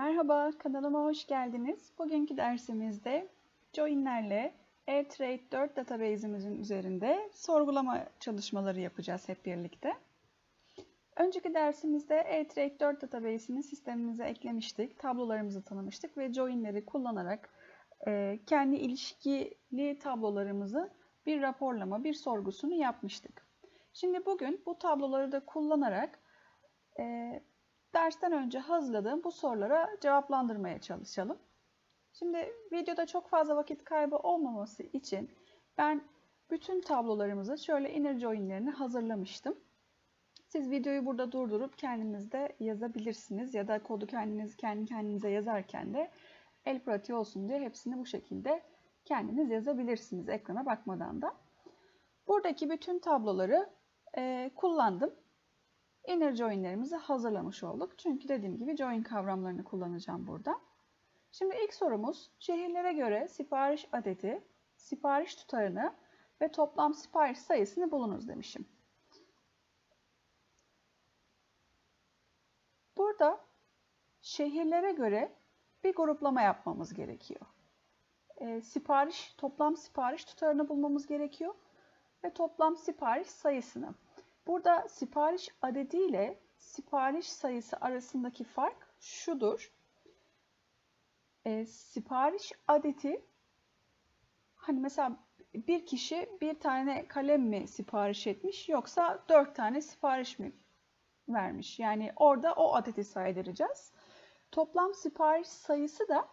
Merhaba, kanalıma hoş geldiniz. Bugünkü dersimizde joinlerle Airtrade 4 database'imizin üzerinde sorgulama çalışmaları yapacağız hep birlikte. Önceki dersimizde Airtrade 4 database'ini sistemimize eklemiştik, tablolarımızı tanımıştık ve joinleri kullanarak e, kendi ilişkili tablolarımızı bir raporlama, bir sorgusunu yapmıştık. Şimdi bugün bu tabloları da kullanarak e, dersten önce hazırladığım bu sorulara cevaplandırmaya çalışalım. Şimdi videoda çok fazla vakit kaybı olmaması için ben bütün tablolarımızı şöyle inner join'lerini hazırlamıştım. Siz videoyu burada durdurup kendiniz de yazabilirsiniz ya da kodu kendiniz kendi kendinize yazarken de el pratiği olsun diye hepsini bu şekilde kendiniz yazabilirsiniz ekrana bakmadan da. Buradaki bütün tabloları e, kullandım inner join'lerimizi hazırlamış olduk. Çünkü dediğim gibi join kavramlarını kullanacağım burada. Şimdi ilk sorumuz şehirlere göre sipariş adeti, sipariş tutarını ve toplam sipariş sayısını bulunuz demişim. Burada şehirlere göre bir gruplama yapmamız gerekiyor. E, sipariş, toplam sipariş tutarını bulmamız gerekiyor ve toplam sipariş sayısını. Burada sipariş adedi ile sipariş sayısı arasındaki fark şudur. E, sipariş adeti hani mesela bir kişi bir tane kalem mi sipariş etmiş yoksa dört tane sipariş mi vermiş? Yani orada o adeti saydıracağız. Toplam sipariş sayısı da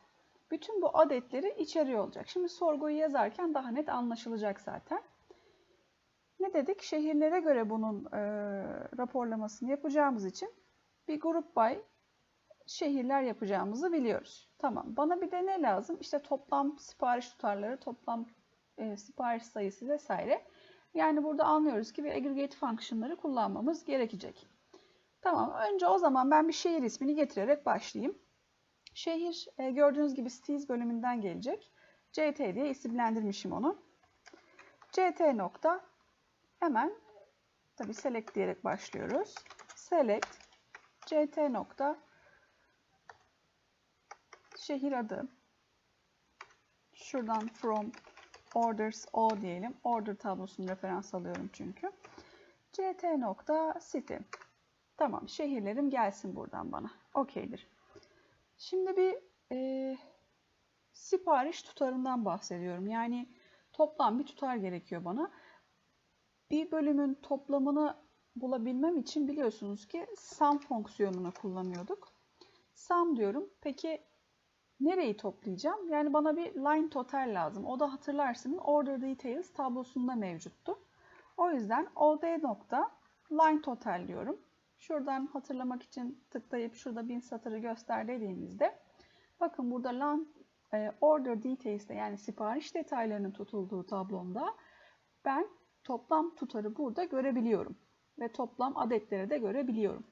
bütün bu adetleri içeriyor olacak. Şimdi sorguyu yazarken daha net anlaşılacak zaten. Ne dedik? Şehirlere göre bunun e, raporlamasını yapacağımız için bir grup by şehirler yapacağımızı biliyoruz. Tamam. Bana bir de ne lazım? İşte toplam sipariş tutarları, toplam e, sipariş sayısı vesaire. Yani burada anlıyoruz ki bir aggregate fonksiyonları kullanmamız gerekecek. Tamam. Önce o zaman ben bir şehir ismini getirerek başlayayım. Şehir e, gördüğünüz gibi cities bölümünden gelecek. CT diye isimlendirmişim onu. CT nokta Hemen tabi select diyerek başlıyoruz. Select ct nokta şehir adı. Şuradan from orders o diyelim. Order tablosunu referans alıyorum çünkü. ct nokta city. Tamam şehirlerim gelsin buradan bana. Okeydir. Şimdi bir e, sipariş tutarından bahsediyorum. Yani toplam bir tutar gerekiyor bana. Bir bölümün toplamını bulabilmem için biliyorsunuz ki sum fonksiyonunu kullanıyorduk. Sum diyorum. Peki nereyi toplayacağım? Yani bana bir line total lazım. O da hatırlarsınız order details tablosunda mevcuttu. O yüzden od nokta line total diyorum. Şuradan hatırlamak için tıklayıp şurada bin satırı göster dediğimizde bakın burada line e, order details'te yani sipariş detaylarının tutulduğu tablomda ben toplam tutarı burada görebiliyorum. Ve toplam adetleri de görebiliyorum.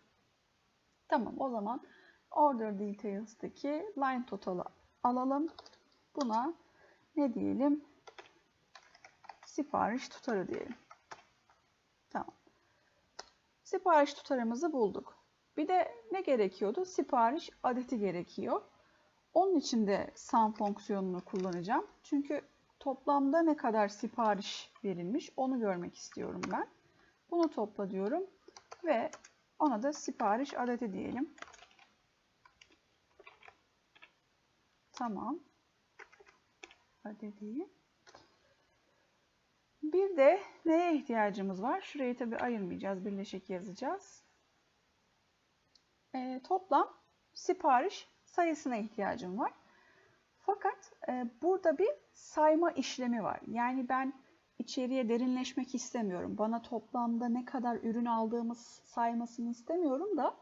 Tamam o zaman order details'taki line total'ı alalım. Buna ne diyelim? Sipariş tutarı diyelim. Tamam. Sipariş tutarımızı bulduk. Bir de ne gerekiyordu? Sipariş adeti gerekiyor. Onun için de sum fonksiyonunu kullanacağım. Çünkü toplamda ne kadar sipariş verilmiş onu görmek istiyorum ben. Bunu topla diyorum ve ona da sipariş adeti diyelim. Tamam. Adedi. Bir de neye ihtiyacımız var? Şurayı tabi ayırmayacağız. Birleşik yazacağız. E, toplam sipariş sayısına ihtiyacım var. Fakat e, burada bir sayma işlemi var. Yani ben içeriye derinleşmek istemiyorum. Bana toplamda ne kadar ürün aldığımız saymasını istemiyorum da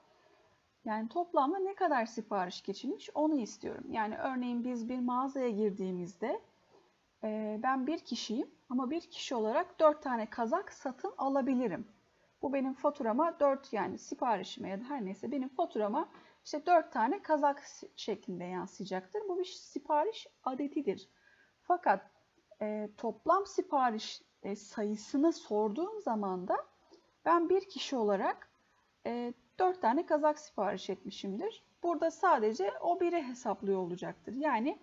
yani toplamda ne kadar sipariş geçilmiş onu istiyorum. Yani örneğin biz bir mağazaya girdiğimizde e, ben bir kişiyim ama bir kişi olarak dört tane kazak satın alabilirim. Bu benim faturama dört yani siparişime ya da her neyse benim faturama işte dört tane kazak şeklinde yansıyacaktır. Bu bir sipariş adetidir. Fakat e, toplam sipariş e, sayısını sorduğum zaman da ben bir kişi olarak e, 4 tane kazak sipariş etmişimdir. Burada sadece o biri hesaplıyor olacaktır. Yani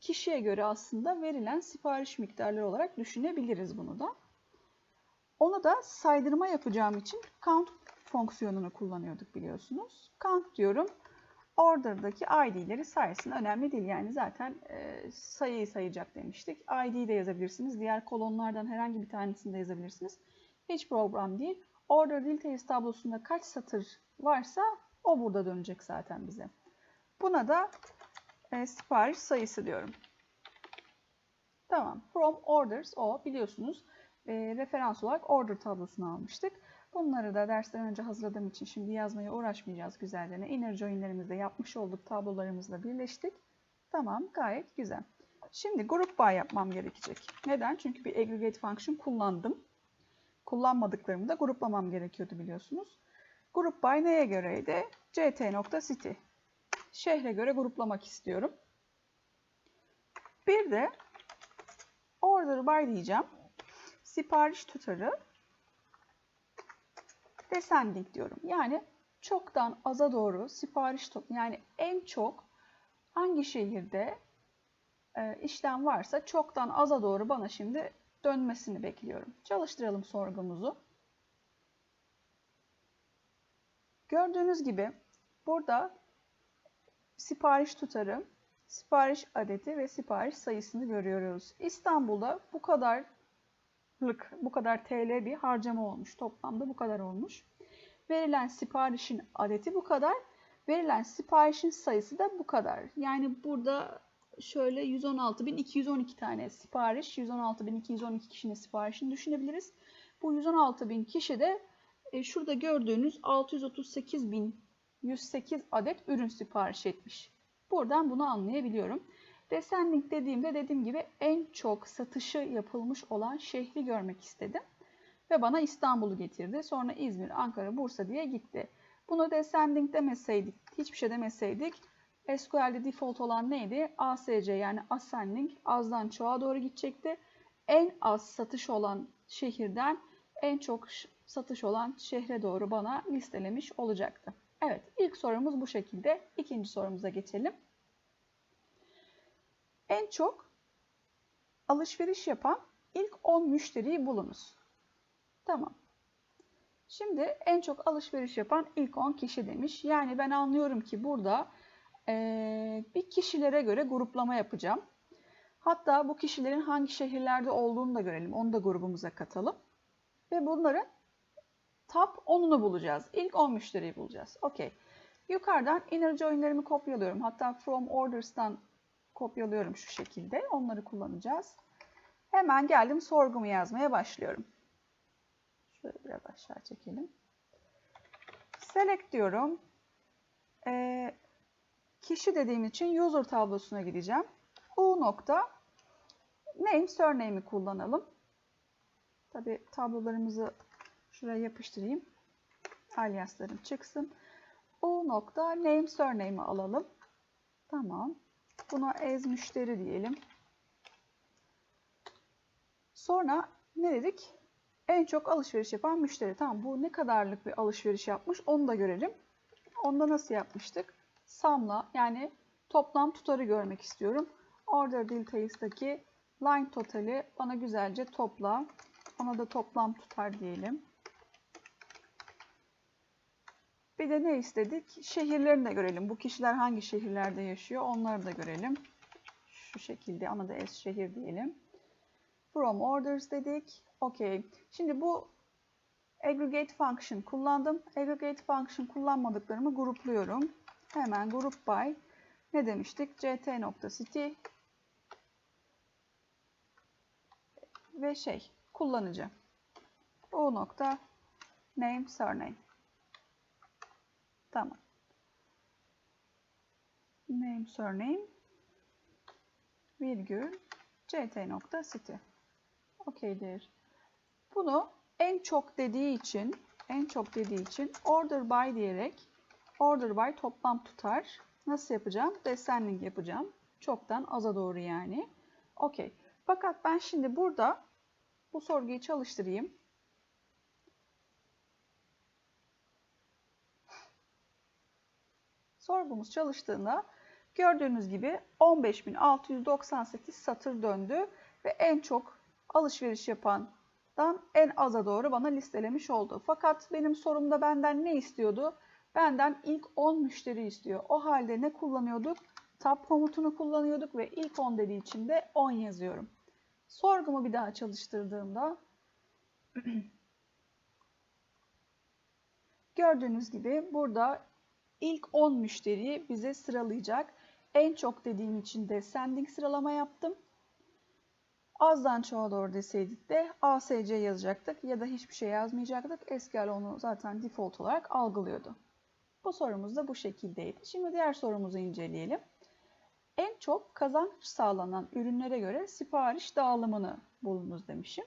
kişiye göre aslında verilen sipariş miktarları olarak düşünebiliriz bunu da. Onu da saydırma yapacağım için count fonksiyonunu kullanıyorduk biliyorsunuz. Count diyorum. Order'daki ID'leri sayesinde önemli değil. Yani zaten e, sayıyı sayacak demiştik. ID'yi de yazabilirsiniz. Diğer kolonlardan herhangi bir tanesini de yazabilirsiniz. Hiç program değil. Order details tablosunda kaç satır varsa o burada dönecek zaten bize. Buna da e, sipariş sayısı diyorum. Tamam. From orders o biliyorsunuz e, referans olarak order tablosunu almıştık. Bunları da dersten önce hazırladığım için şimdi yazmaya uğraşmayacağız güzellerine. Inner join'lerimizde yapmış olduk tablolarımızla birleştik. Tamam gayet güzel. Şimdi group by yapmam gerekecek. Neden? Çünkü bir aggregate function kullandım. Kullanmadıklarımı da gruplamam gerekiyordu biliyorsunuz. Group by neye göreydi? ct.city. Şehre göre gruplamak istiyorum. Bir de order by diyeceğim. Sipariş tutarı descending diyorum. Yani çoktan aza doğru sipariş top yani en çok hangi şehirde e, işlem varsa çoktan aza doğru bana şimdi dönmesini bekliyorum. Çalıştıralım sorgumuzu. Gördüğünüz gibi burada sipariş tutarı, sipariş adeti ve sipariş sayısını görüyoruz. İstanbul'da bu kadar bu kadar TL bir harcama olmuş. Toplamda bu kadar olmuş. Verilen siparişin adeti bu kadar. Verilen siparişin sayısı da bu kadar. Yani burada şöyle 116.212 tane sipariş, 116.212 kişinin siparişini düşünebiliriz. Bu 116.000 kişi de e, şurada gördüğünüz 638.108 adet ürün sipariş etmiş. Buradan bunu anlayabiliyorum. Descending dediğimde dediğim gibi en çok satışı yapılmış olan şehri görmek istedim. Ve bana İstanbul'u getirdi. Sonra İzmir, Ankara, Bursa diye gitti. Bunu descending demeseydik, hiçbir şey demeseydik SQL'de default olan neydi? ASC yani ascending azdan çoğa doğru gidecekti. En az satış olan şehirden en çok satış olan şehre doğru bana listelemiş olacaktı. Evet ilk sorumuz bu şekilde. İkinci sorumuza geçelim. En çok alışveriş yapan ilk 10 müşteriyi bulunuz. Tamam. Şimdi en çok alışveriş yapan ilk 10 kişi demiş. Yani ben anlıyorum ki burada e, bir kişilere göre gruplama yapacağım. Hatta bu kişilerin hangi şehirlerde olduğunu da görelim. Onu da grubumuza katalım. Ve bunların top 10'unu bulacağız. İlk 10 müşteriyi bulacağız. Okey. Yukarıdan inner join'lerimi kopyalıyorum. Hatta from orders'tan kopyalıyorum şu şekilde. Onları kullanacağız. Hemen geldim sorgumu yazmaya başlıyorum. Şöyle biraz aşağı çekelim. Select diyorum. Ee, kişi dediğim için user tablosuna gideceğim. U nokta name surname'i kullanalım. Tabi tablolarımızı şuraya yapıştırayım. Aliaslarım çıksın. U nokta name surname'i alalım. Tamam. Buna as müşteri diyelim. Sonra ne dedik? En çok alışveriş yapan müşteri. Tamam bu ne kadarlık bir alışveriş yapmış onu da görelim. Onda nasıl yapmıştık? Sum'la yani toplam tutarı görmek istiyorum. Order details'daki line totali bana güzelce topla. Ona da toplam tutar diyelim. Bir de ne istedik? Şehirlerini de görelim. Bu kişiler hangi şehirlerde yaşıyor onları da görelim. Şu şekilde ona da S şehir diyelim. From orders dedik. Okey. Şimdi bu aggregate function kullandım. Aggregate function kullanmadıklarımı grupluyorum. Hemen group by ne demiştik? ct.city ve şey kullanıcı. O nokta name surname. Tamam. Name surname virgül ct.city. Okeydir. Bunu en çok dediği için en çok dediği için order by diyerek order by toplam tutar. Nasıl yapacağım? Descending yapacağım. Çoktan aza doğru yani. Okey. Fakat ben şimdi burada bu sorguyu çalıştırayım. Sorgumuz çalıştığında gördüğünüz gibi 15.698 satır döndü ve en çok alışveriş yapandan en aza doğru bana listelemiş oldu. Fakat benim sorumda benden ne istiyordu? Benden ilk 10 müşteri istiyor. O halde ne kullanıyorduk? Tab komutunu kullanıyorduk ve ilk 10 dediği için de 10 yazıyorum. Sorgumu bir daha çalıştırdığımda gördüğünüz gibi burada ilk 10 müşteriyi bize sıralayacak. En çok dediğim için descending sıralama yaptım. Azdan çoğa doğru deseydik de ASC yazacaktık ya da hiçbir şey yazmayacaktık. SQL onu zaten default olarak algılıyordu. Bu sorumuz da bu şekildeydi. Şimdi diğer sorumuzu inceleyelim. En çok kazanç sağlanan ürünlere göre sipariş dağılımını bulunuz demişim.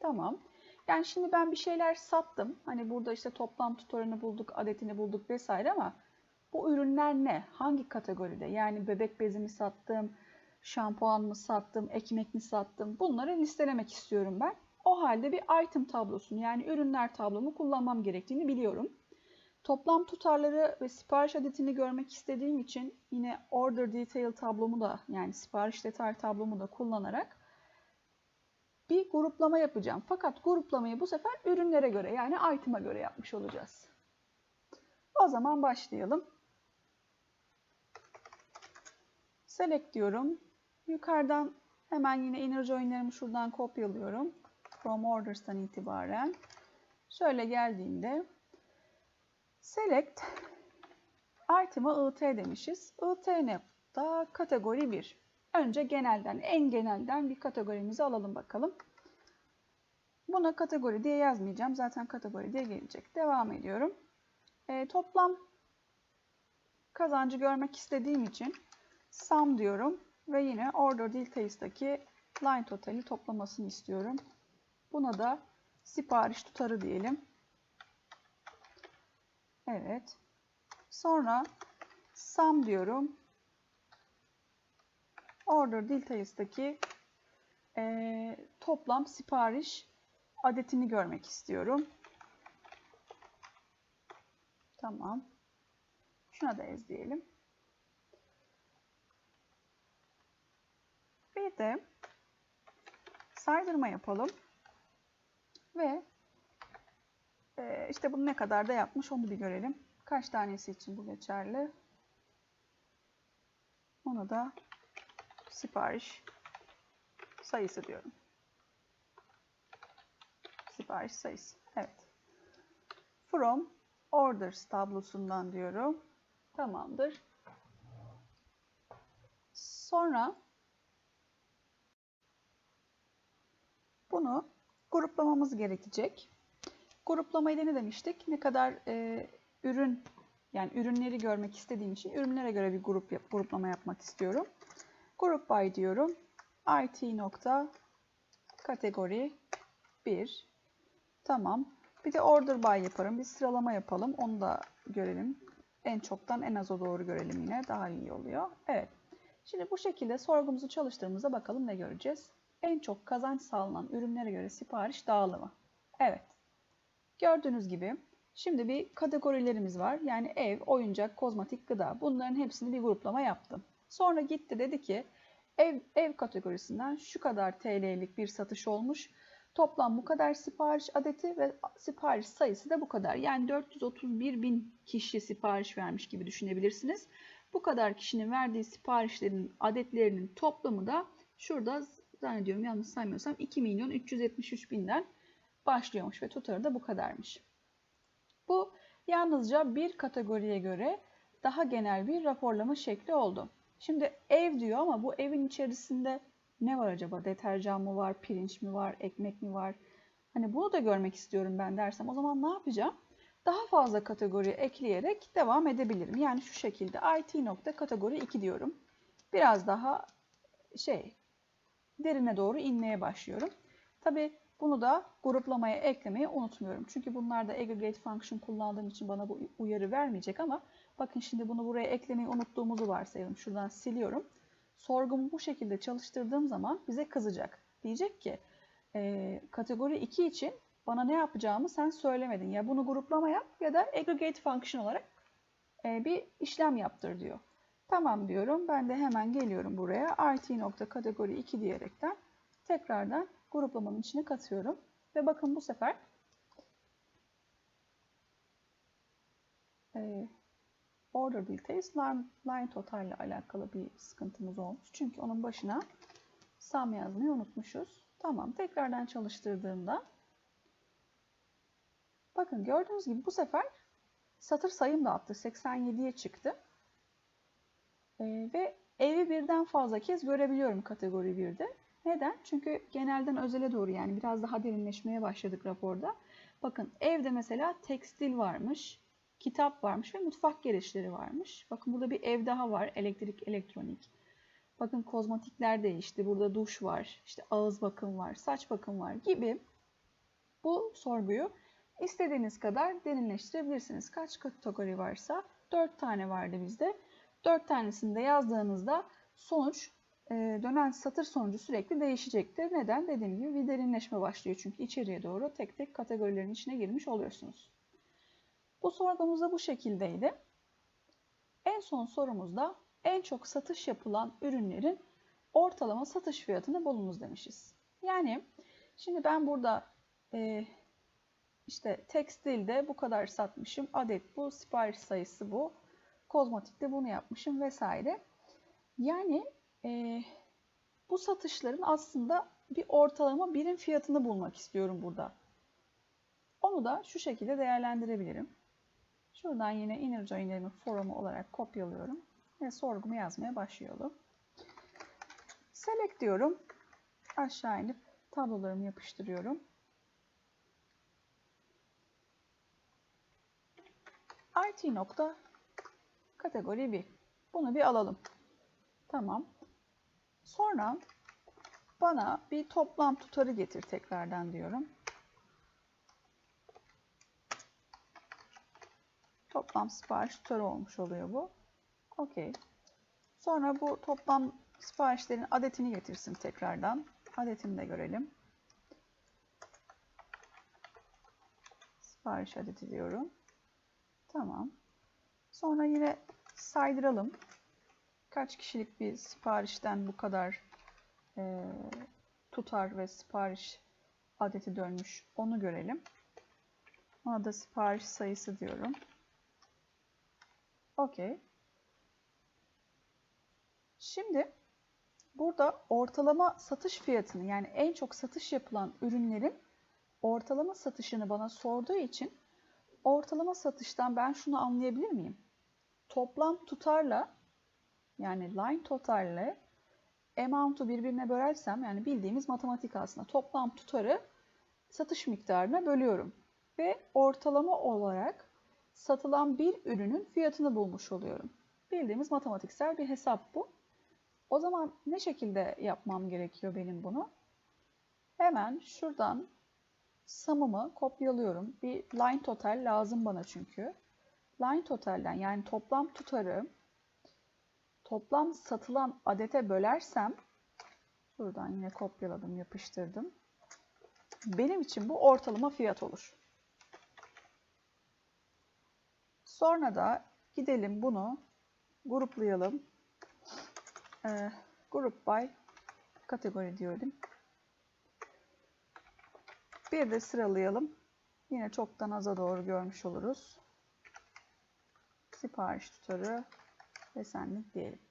Tamam. Yani şimdi ben bir şeyler sattım. Hani burada işte toplam tutarını bulduk, adetini bulduk vesaire ama bu ürünler ne? Hangi kategoride? Yani bebek bezi mi sattım, şampuan mı sattım, ekmek mi sattım? Bunları listelemek istiyorum ben. O halde bir item tablosunu yani ürünler tablomu kullanmam gerektiğini biliyorum. Toplam tutarları ve sipariş adetini görmek istediğim için yine order detail tablomu da yani sipariş detay tablomu da kullanarak bir gruplama yapacağım. Fakat gruplamayı bu sefer ürünlere göre yani item'a göre yapmış olacağız. O zaman başlayalım. Select diyorum. Yukarıdan hemen yine inner join'lerimi şuradan kopyalıyorum. From orders'tan itibaren. Şöyle geldiğimde select item'a it demişiz. it ne? Da kategori 1. Önce genelden, en genelden bir kategorimizi alalım bakalım. Buna kategori diye yazmayacağım. Zaten kategori diye gelecek. Devam ediyorum. E, toplam kazancı görmek istediğim için sum diyorum. Ve yine order details'taki line totali toplamasını istiyorum. Buna da sipariş tutarı diyelim. Evet. Sonra sum diyorum. Order details'taki e, toplam sipariş adetini görmek istiyorum. Tamam. Şuna da ez. Bir de saydırma yapalım. Ve e, işte bunu ne kadar da yapmış onu bir görelim. Kaç tanesi için bu geçerli? Ona da sipariş sayısı diyorum. Sipariş sayısı. Evet. From orders tablosundan diyorum. Tamamdır. Sonra bunu gruplamamız gerekecek. Gruplamayı da ne demiştik? Ne kadar e, ürün yani ürünleri görmek istediğim için ürünlere göre bir grup yap, gruplama yapmak istiyorum. Group by diyorum. IT nokta kategori 1. Tamam. Bir de order by yaparım. Bir sıralama yapalım. Onu da görelim. En çoktan en aza doğru görelim yine. Daha iyi oluyor. Evet. Şimdi bu şekilde sorgumuzu çalıştığımızda bakalım ne göreceğiz. En çok kazanç sağlanan ürünlere göre sipariş dağılımı. Evet. Gördüğünüz gibi şimdi bir kategorilerimiz var. Yani ev, oyuncak, kozmetik, gıda. Bunların hepsini bir gruplama yaptım. Sonra gitti dedi ki ev, ev kategorisinden şu kadar TL'lik bir satış olmuş. Toplam bu kadar sipariş adeti ve sipariş sayısı da bu kadar. Yani 431 bin kişi sipariş vermiş gibi düşünebilirsiniz. Bu kadar kişinin verdiği siparişlerin adetlerinin toplamı da şurada zannediyorum yanlış saymıyorsam 2 milyon 373 binden başlıyormuş ve tutarı da bu kadarmış. Bu yalnızca bir kategoriye göre daha genel bir raporlama şekli oldu. Şimdi ev diyor ama bu evin içerisinde ne var acaba? Deterjan mı var, pirinç mi var, ekmek mi var? Hani bunu da görmek istiyorum ben dersem o zaman ne yapacağım? Daha fazla kategori ekleyerek devam edebilirim. Yani şu şekilde IT nokta kategori 2 diyorum. Biraz daha şey derine doğru inmeye başlıyorum. Tabi bunu da gruplamaya eklemeyi unutmuyorum. Çünkü bunlarda aggregate function kullandığım için bana bu uyarı vermeyecek ama bakın şimdi bunu buraya eklemeyi unuttuğumuzu varsayalım. Şuradan siliyorum. Sorgumu bu şekilde çalıştırdığım zaman bize kızacak. Diyecek ki e, kategori 2 için bana ne yapacağımı sen söylemedin. Ya bunu gruplama yap ya da aggregate function olarak e, bir işlem yaptır diyor. Tamam diyorum. Ben de hemen geliyorum buraya. IT nokta kategori 2 diyerekten tekrardan gruplamanın içine katıyorum. Ve bakın bu sefer e, order details line, line total ile alakalı bir sıkıntımız olmuş. Çünkü onun başına sum yazmayı unutmuşuz. Tamam. Tekrardan çalıştırdığımda bakın gördüğünüz gibi bu sefer satır sayım da attı. 87'ye çıktı. Ee, ve evi birden fazla kez görebiliyorum kategori 1'de. Neden? Çünkü genelden özele doğru yani biraz daha derinleşmeye başladık raporda. Bakın evde mesela tekstil varmış, kitap varmış ve mutfak gereçleri varmış. Bakın burada bir ev daha var, elektrik, elektronik. Bakın kozmetikler değişti. Burada duş var, işte ağız bakım var, saç bakım var gibi bu sorguyu istediğiniz kadar derinleştirebilirsiniz. Kaç kategori varsa 4 tane vardı bizde. 4 tanesini de yazdığınızda sonuç e, dönen satır sonucu sürekli değişecektir. Neden? Dediğim gibi bir derinleşme başlıyor. Çünkü içeriye doğru tek tek kategorilerin içine girmiş oluyorsunuz. Bu sorgumuz da bu şekildeydi. En son sorumuzda en çok satış yapılan ürünlerin ortalama satış fiyatını bulunuz demişiz. Yani şimdi ben burada e, işte tekstilde bu kadar satmışım, adet bu, sipariş sayısı bu, kozmetikte bunu yapmışım vesaire. Yani e, bu satışların aslında bir ortalama birim fiyatını bulmak istiyorum burada. Onu da şu şekilde değerlendirebilirim. Şuradan yine inner join'lerimin forumu olarak kopyalıyorum ve sorgumu yazmaya başlıyorum. Select diyorum. Aşağı inip tablolarımı yapıştırıyorum. IT nokta kategori 1. Bunu bir alalım. Tamam. Sonra bana bir toplam tutarı getir tekrardan diyorum. Toplam sipariş tutarı olmuş oluyor bu. Okey. Sonra bu toplam siparişlerin adetini getirsin tekrardan. Adetini de görelim. Sipariş adeti diyorum. Tamam. Sonra yine saydıralım. Kaç kişilik bir siparişten bu kadar e, tutar ve sipariş adeti dönmüş onu görelim. Ona da sipariş sayısı diyorum. Okey. Şimdi burada ortalama satış fiyatını yani en çok satış yapılan ürünlerin ortalama satışını bana sorduğu için ortalama satıştan ben şunu anlayabilir miyim? Toplam tutarla yani line totalle amount'u birbirine bölersem yani bildiğimiz matematik aslında toplam tutarı satış miktarına bölüyorum. Ve ortalama olarak satılan bir ürünün fiyatını bulmuş oluyorum. Bildiğimiz matematiksel bir hesap bu. O zaman ne şekilde yapmam gerekiyor benim bunu? Hemen şuradan sum'ımı kopyalıyorum. Bir line total lazım bana çünkü. Line totalden yani toplam tutarı toplam satılan adete bölersem şuradan yine kopyaladım, yapıştırdım. Benim için bu ortalama fiyat olur. Sonra da gidelim bunu gruplayalım. Ee, group by kategori diyorum. Bir de sıralayalım. Yine çoktan aza doğru görmüş oluruz. Sipariş tutarı ve senlik diyelim.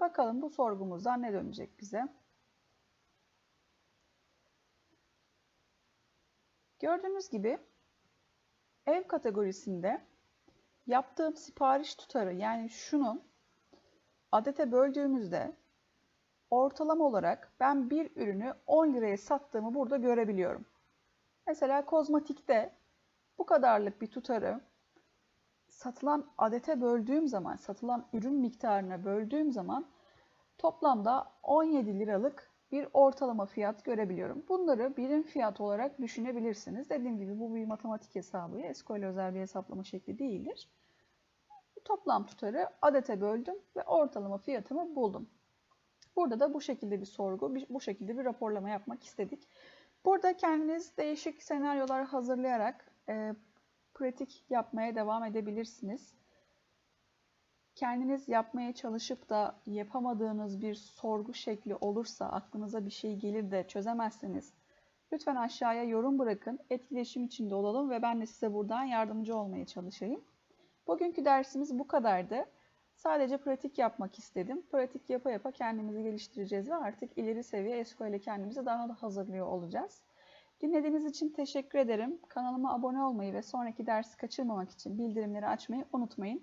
Bakalım bu sorgumuzdan ne dönecek bize? Gördüğünüz gibi ev kategorisinde yaptığım sipariş tutarı yani şunu adete böldüğümüzde ortalama olarak ben bir ürünü 10 liraya sattığımı burada görebiliyorum. Mesela kozmetikte bu kadarlık bir tutarı satılan adete böldüğüm zaman, satılan ürün miktarına böldüğüm zaman toplamda 17 liralık bir ortalama fiyat görebiliyorum. Bunları birim fiyat olarak düşünebilirsiniz. Dediğim gibi bu bir matematik hesabı. SQL özel bir hesaplama şekli değildir. Toplam tutarı adete böldüm ve ortalama fiyatımı buldum. Burada da bu şekilde bir sorgu, bu şekilde bir raporlama yapmak istedik. Burada kendiniz değişik senaryolar hazırlayarak e, pratik yapmaya devam edebilirsiniz. Kendiniz yapmaya çalışıp da yapamadığınız bir sorgu şekli olursa, aklınıza bir şey gelir de çözemezseniz lütfen aşağıya yorum bırakın. Etkileşim içinde olalım ve ben de size buradan yardımcı olmaya çalışayım. Bugünkü dersimiz bu kadardı. Sadece pratik yapmak istedim. Pratik yapa yapa kendimizi geliştireceğiz ve artık ileri seviye SQL ile kendimizi daha da hazırlıyor olacağız. Dinlediğiniz için teşekkür ederim. Kanalıma abone olmayı ve sonraki dersi kaçırmamak için bildirimleri açmayı unutmayın.